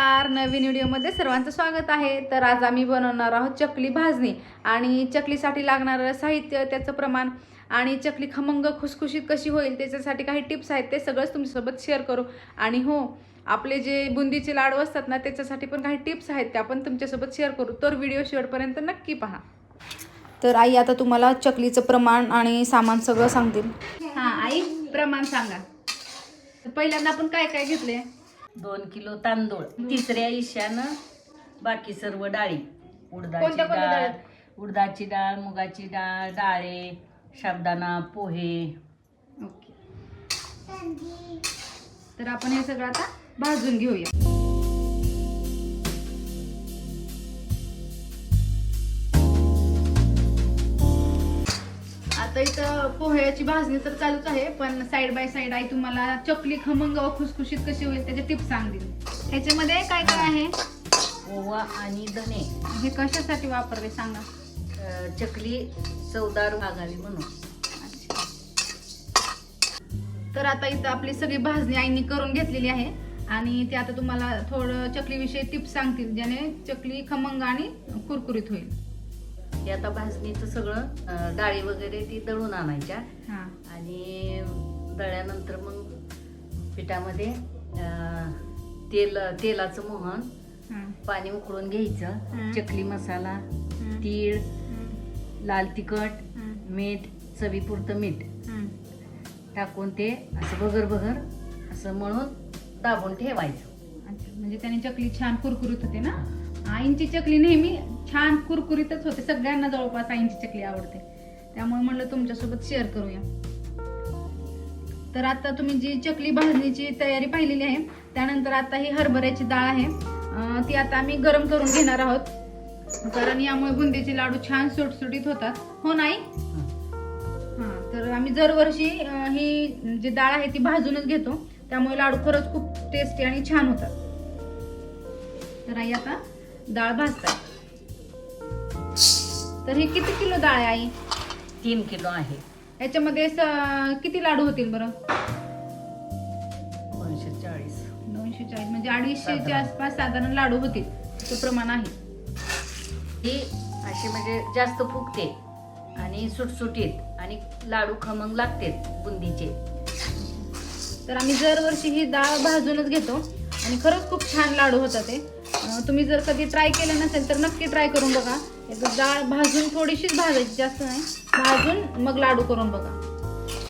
नमस्कार. नवीन व्हिडिओमध्ये सर्वांचं स्वागत आहे. तर आज आम्ही बनवणार आहोत चकली भाजणी. आणि चकलीसाठी लागणारं साहित्य त्याचं प्रमाण आणि चकली खमंग खुसखुशीत कशी होईल त्याच्यासाठी काही टिप्स आहेत ते सगळंच तुमच्यासोबत शेअर करू. आणि हो आपले जे बुंदीचे लाडू असतात ना त्याच्यासाठी पण काही टिप्स आहेत त्या पण तुमच्यासोबत शेअर करू. तर व्हिडिओ शेवटपर्यंत नक्की पहा. तर आई आता तुम्हाला चकलीचं प्रमाण आणि सामान सगळं सांगतील. हां आई प्रमाण सांगा. तर पहिल्यांदा आपण काय काय घेतले दोन किलो तांदूळ. तिसऱ्या इशानं बाकी सर्व डाळी. उडदाची कोणत्या कोणत्या डाळ डाळी? उडदाची डाळ मुगाची डाळ डाळे शाबदाना पोहे. ओके. तर आपण हे सगळं आता भाजून घेऊया. आता इथं पोह्याची भाजणी तर चालूच आहे पण साईड बाय साईड आई तुम्हाला चकली खमंग व खुसखुशीत कशी होईल त्याचे टिप्स सांगतील. ह्याच्यामध्ये काय काय आहे? ओवा आणि धने. हे कशासाठी वापरले सांगा. अं, चकली चवदार लागावी म्हणून. तर आता इथं आपली सगळी भाजणी आईनी करून घेतलेली आहे. आणि ते आता तुम्हाला थोडं चकलीविषयी टिप्स सांगतील ज्याने चकली खमंग आणि कुरकुरीत होईल. हे आता भाजणीचं सगळं डाळी वगैरे ती दळून आणायच्या आणि दळल्यानंतर मग पिठामध्ये तेल तेलाचं मोहन पाणी उकळून घ्यायचं. चकली मसाला. तीळ. लाल तिखट. मीठ चवीपुरतं मीठ. टाकून ते असं बगर बगर असं मळून दाबून ठेवायचं म्हणजे त्याने चकली छान कुरकुरीत होते ना आईंची चकली नेहमी छान कुरकुरीतच होते. सगळ्यांना जवळपास आईंची चकली आवडते. त्यामुळे म्हणलं तुमच्यासोबत शेअर करूया. तर आता तुम्ही जी चकली भाजणीची तयारी पाहिलेली आहे त्यानंतर आता ही हरभऱ्याची डाळ आहे. ती आता आम्ही गरम करून घेणार आहोत. कारण यामुळे बुंदीचे लाडू छान सुटसुटीत होतात. हो नाही हां तर आम्ही दरवर्षी ही जी डाळ आहे ती भाजूनच घेतो. त्यामुळे लाडू खरंच खूप टेस्टी आणि छान होतात. तर आई आता डाळ भाजतात. तर ही किती किलो डाळ आहे आई? तीन किलो आहे. याच्यामध्ये स- किती लाडू होतील बरं? दोनशे चाळीस दोनशे चाळीस म्हणजे अडीचशेच्या साधारण. आसपास साधारण लाडू होतील. असं प्रमाण आहे. ही अशी म्हणजे जास्त फुगते आणि सुटसुटीत आणि लाडू खमंग लागते बुंदीचे. तर आम्ही दरवर्षी ही डाळ भाजूनच घेतो. आणि खरंच खूप छान लाडू होतात ते. अं, तुम्ही जर कधी ट्राय केलं नसेल तर नक्की ट्राय करून बघा. डाळ भाजून थोडीशीच भाजायची जास्त नाही. भाजून मग लाडू करून बघा.